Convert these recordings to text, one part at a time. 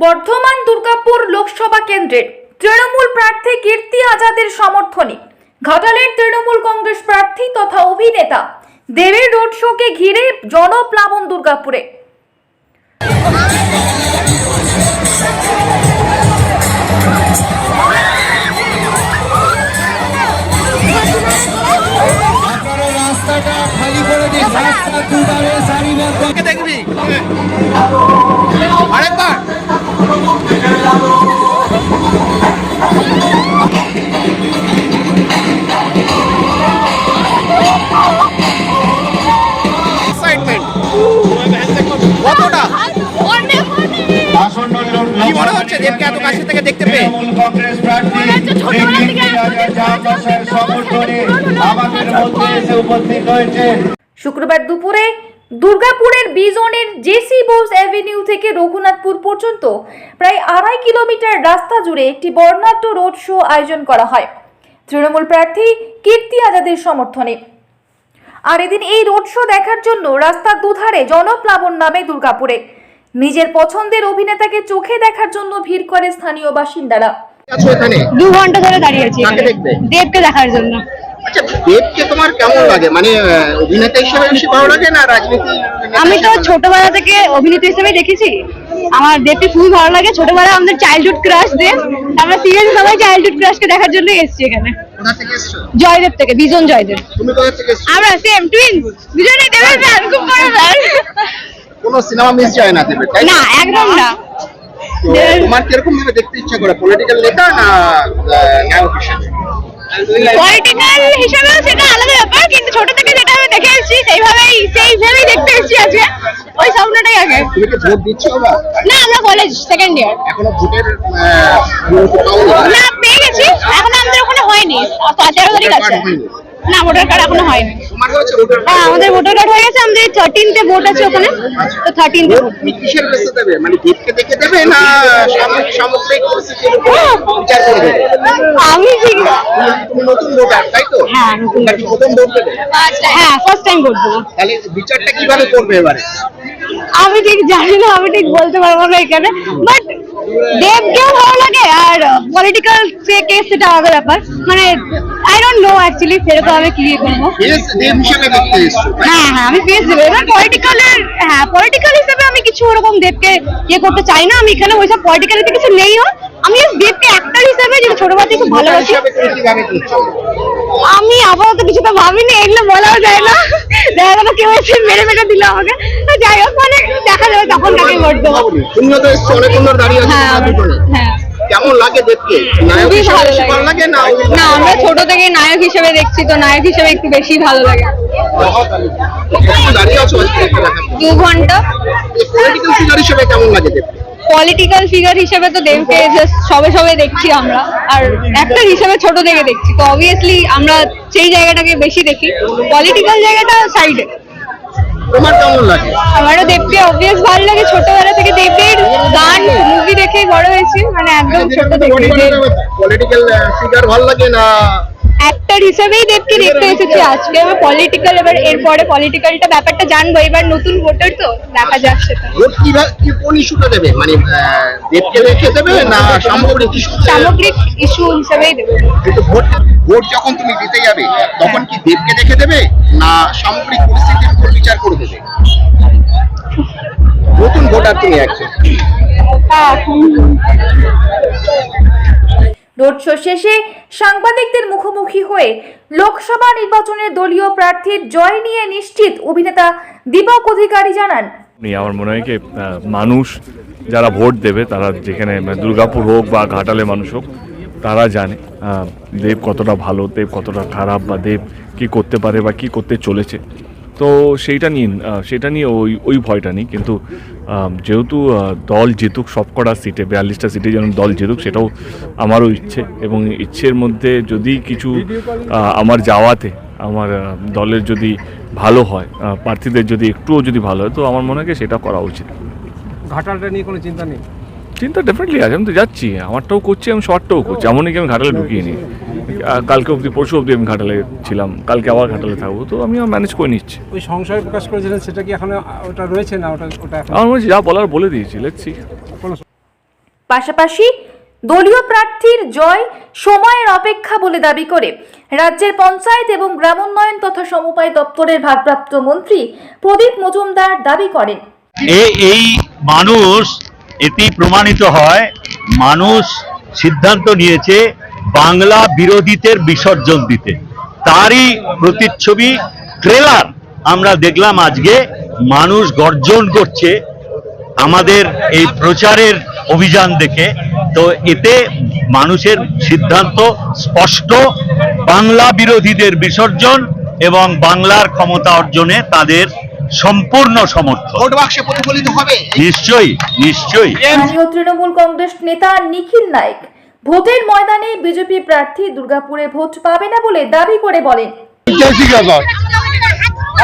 বর্ধমান দুর্গাপুর লোকসভা কেন্দ্রের তৃণমূল প্রার্থী কীর্তি আজাদের সমর্থনে ঘাটালের তৃণমূল কংগ্রেস প্রার্থী তথা অভিনেতা দেবের রোড শোকে ঘিরে জনপ্লাবন দুর্গাপুরে। আপনারা দেবকে এত কাছে থেকে দেখতে পেয়ে। কংগ্রেস প্রার্থী জাহাঙ্গীর সমর্থনে আমাদের মধ্যে এসে উপস্থিত হয়েছেন শুক্রবার দুপুরে দুর্গাপুরের বিজনের জেসি বোস অ্যাভিনিউ থেকে রঘুনাথপুর পর্যন্ত প্রায় আড়াই কিলোমিটার রাস্তা জুড়ে একটি বর্ণাঢ্য রোড শো আয়োজন করা হয়। তৃণমূল প্রার্থী কীর্তি আজাদের সমর্থনে। আর এদিন এই রোড শো দেখার জন্য রাস্তার দুধারে জনপ্লাবন নামে দুর্গাপুরে। নিজের পছন্দের অভিনেতাকে চোখে দেখার জন্য ভিড় করে স্থানীয় বাসিন্দারা। দু ঘণ্টা ধরে দাঁড়িয়ে আছি? দেবকে দেখার জন্য। আচ্ছা দেবকে তোমার কেমন লাগে? মানে অভিনেতা হিসেবে বেশি ভালো লাগে না রাজনীতি আমি তো ছোটবেলা থেকে অভিনেত্রী হিসেবে দেখেছি। আমার দেবকে খুবই ভালো লাগে। ছোটবেলা আমাদের চাইল্ডহুড ক্রাশ দেব। আমরা সিরিয়াস সবাই চাইল্ডহুড ক্রাশকে দেখার জন্য এসেছি এখানে। কোথা থেকে এসছো? জয়দেব থেকে বিজন জয়দেব। তুমি কোথা থেকে এসছো? আমরা সেম বিজনে দেবের ফ্যান খুব বড় কোনো সিনেমা মিস যায় না দেবের তাই না? একদম না। তোমার কীরকম ভাবে দেখতে ইচ্ছা করে পলিটিক্যাল নেতা না আহ, নায়ক হিসেবে পলিটিক্যাল হিসেবেও সেটা আলাদা ব্যাপার কিন্তু ছোট থেকে যেটা আমি দেখে এসেছি সেইভাবেই দেখতে এসেছি আজকে। ওই স্বপ্নটাই আগে। তুমি কি ভোট দিচ্ছ বা? না আমরা কলেজ সেকেন্ড ইয়ার এখনও ভোটের? না পেয়ে গেছি এখন আমাদের ওখানে হয়নি। তেরো তারিখ আছে। না ভোটার কার্ড এখনও হয়নি। হ্যাঁ আমাদের ভোটার কার্ড হয়ে গেছে আমাদের থার্টিনতে ভোট আছে ওখানে। তো থার্টিনতে কিসের বেসে দেবে? মানে দেখে দেবে না সামগ্রিক পরিস্থিতির উপর বিচার করে দেবে আমি ঠিক তুমি- নতুন ভোটার তাই তো? হ্যাঁ, নতুন প্রথম ভোট দেবে? হ্যাঁ ফার্স্ট টাইম ভোট দেবো। তাহলে বিচারটা কীভাবে করবে এবারে? আমি ঠিক জানি না আমি ঠিক বলতে পারব না এখানে। বাট দেবকেও ভালো লাগে আর পলিটিক্যাল যে কেস সেটা আলাদা ব্যাপার। মানে আই ডোন্ট নো অ্যাকচুয়ালি সেরকম আমি কি করব। দেব হিসেবে দেখতে এসছো। তাই? হ্যাঁ হ্যাঁ আমি পেয়ে দেবো। এবার পলিটিক্যালের হ্যাঁ পলিটিক্যাল হিসেবে আমি কিছু ওরকম দেবকে ইয়ে করতে চাই না। আমি এখানে ওইসব পলিটিক্যালিতে কিছু নেইও আমি just দেবকে অ্যাক্টর হিসেবে যেটা ছোটবেলা থেকে খুব ভালোবাসি। হিসাবে তুমি কীভাবে করছ? আমি আপাতত কিছু তো ভাবিনি এগুলো বলাও যায় না। দেখা গেল কেউ এসে মেরে মেরে দিল আমাকে। তো যাই হোক মানে দেখা যাবে তখন কাকে ভোট দেবো। ভাবনি, তুমি তো এসছো অনেক সুন্দর দাঁড়িয়ে আছো হ্যাঁ তোমার পিছনে। হ্যাঁ। কেমন লাগে দেবকে নায়ক হিসেবে ভালো বেশি লাগে। ভালো লাগে। না না আমরা ছোট থেকে নায়ক হিসেবে দেখছি তো নায়ক হিসেবে একটু বেশি ভালো লাগে। দাঁড়িয়ে আছো? দু ঘণ্টা। পলিটিক্যাল ফিগার হিসেবে কেমন লাগে দেবকে পলিটিক্যাল ফিগার হিসেবে তো দেবকে জাস্ট সবে সবে দেখছি আমরা। আর অ্যাক্টর হিসেবে ছোট থেকে দেখছি তো অবভিয়াসলি আমরা সেই জায়গাটাকে বেশি দেখি। পলিটিক্যাল জায়গাটা সাইডে তোমার কেমন লাগে? আমারও দেবকে অবভিয়াস ভালো লাগে ছোটবেলা থেকে দেবের গান মুভি দেখে বড় হয়েছি মানে একদম ছোট থেকে পলিটিক্যাল ফিগার ভালো লাগে না? অ্যাক্টর হিসেবেই দেবকে দেখতে এসেছি আজকে আমি পলিটিক্যাল এবার এরপরে পলিটিক্যালটা ব্যাপারটা জানব এবার নতুন ভোটার তো দেখা সেটা। ভোট কীভাবে কি কোন ইস্যুটা দেবে? মানে দেবকে রেখে দেবে না সামগ্রিক ইস্যু সামগ্রিক ইস্যু হিসেবেই দেবো। কিন্তু ভোট ভোট যখন তুমি দিতে যাবে তখন কি দেবকে দেখে দেবে? না সামগ্রিক পরিস্থিতির উপর বিচার করে দেবে? নতুন ভোটার তুমি একজন। রোড শো শেষে সাংবাদিকদের মুখোমুখি হয়ে লোকসভা নির্বাচনের দলীয় প্রার্থীর জয় নিয়ে নিশ্চিত অভিনেতা দীপক অধিকারী জানান। আমার মনে হয় কি মানুষ যারা ভোট দেবে, তারা যেখানে মানে দুর্গাপুর হোক বা ঘাটালে মানুষ হোক, তারা জানে দেব কতটা ভালো, দেব কতটা খারাপ বা দেব কি করতে পারে বা কি করতে চলেছে। তো সেইটা নিয়ে সেটা নিয়ে ওই ওই ভয়টা নেই। কিন্তু যেহেতু দল জিতুক, সবকটা সিটে, বিয়াল্লিশটা সিটে যেন দল জিতুক, সেটাও আমারও ইচ্ছে। এবং ইচ্ছের মধ্যে যদি কিছু আমার যাওয়াতে, আমার দলের যদি ভালো হয় প্রার্থীদের যদি একটুও যদি ভালো হয়, তো আমার মনে হয় সেটা করা উচিত। ঘাটালটা নিয়ে কোনো চিন্তা নেই? চিন্তা ডেফিনেটলি আছে আমি তো যাচ্ছি আমারটাও করছি আমি শর্টটাও করছি এমনই কি আমি ঘাটালে ঢুকিয়ে নিই কালকে অবধি পরশু অবধি আমি ঘাটালে ছিলাম কালকে আবার ঘাটালে থাকব তো আমি ম্যানেজ করে নিচ্ছি। ওই সংশয় প্রকাশ করেছিলেন সেটা কি এখনও ওটা রয়েছে না ওটা ওটা এখন? আমার মনে যা বলার বলে দিয়েছি লেটসি পাশাপাশি দলীয় প্রার্থীর জয় সময়ের অপেক্ষা বলে দাবি করে রাজ্যের পঞ্চায়েত এবং গ্রামোন্নয়ন তথা সমবায় দপ্তরের ভারপ্রাপ্ত মন্ত্রী প্রদীপ মজুমদার দাবি করেন। এই মানুষ এটি প্রমাণিত হয়, মানুষ সিদ্ধান্ত নিয়েছে বাংলা বিরোধীদের বিসর্জন দিতে। তারই প্রতিচ্ছবি ট্রেলার আমরা দেখলাম আজকে, মানুষ গর্জন করছে আমাদের এই প্রচারের অভিযান দেখে। তো এতে মানুষের সিদ্ধান্ত স্পষ্ট, বাংলা বিরোধীদের বিসর্জন এবং বাংলার ক্ষমতা অর্জনে তাদের সম্পূর্ণ সমর্থন ভোট বাক্সে প্রতিফলিত হবে? নিশ্চয়ই নিশ্চয়ই। স্থানীয় তৃণমূল কংগ্রেস নেতা নিখিল নাইক ভোটের ময়দানে বিজেপি প্রার্থী দুর্গাপুরে ভোট পাবে না বলে দাবি করে বলেন।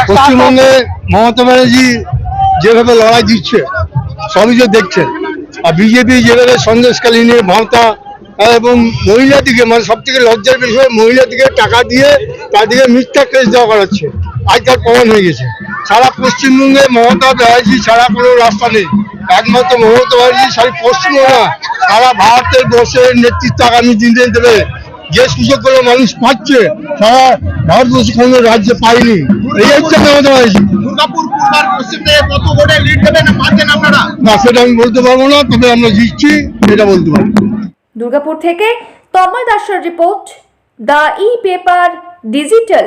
পশ্চিমবঙ্গে মমতা ব্যানার্জি যেভাবে লড়াই দিচ্ছে সবই যে দেখছেন। আর বিজেপি যেভাবে সন্দেশকালী নিয়ে ভাঁওতা এবং মহিলাদিকে মানে সব থেকে লজ্জার বিষয় মহিলাদিকে টাকা দিয়ে তাদেরকে মিথ্যা কেস দেওয়া করাচ্ছে। আজকাল প্রমাণ হয়ে গেছে। সারা পশ্চিমবঙ্গে মমতা ব্যানার্জি ছাড়া কোনো রাস্তা নেই। একমাত্র মমতা ব্যানার্জি সারা পশ্চিমবঙ্গ না, সারা ভারতের বর্ষের নেতৃত্ব আগামী দিনে দেবে। যে সুযোগগুলো মানুষ পাচ্ছে সারা ভারতবর্ষ কোনো রাজ্যে পায়নি। এই হচ্ছে মমতা ব্যানার্জি না আপনারা? সেটা আমি বলতে পারব না তবে আমরা জিতছি এটা বলতে পারব। দুর্গাপুর থেকে তন্ময় দাসের report the e paper digital.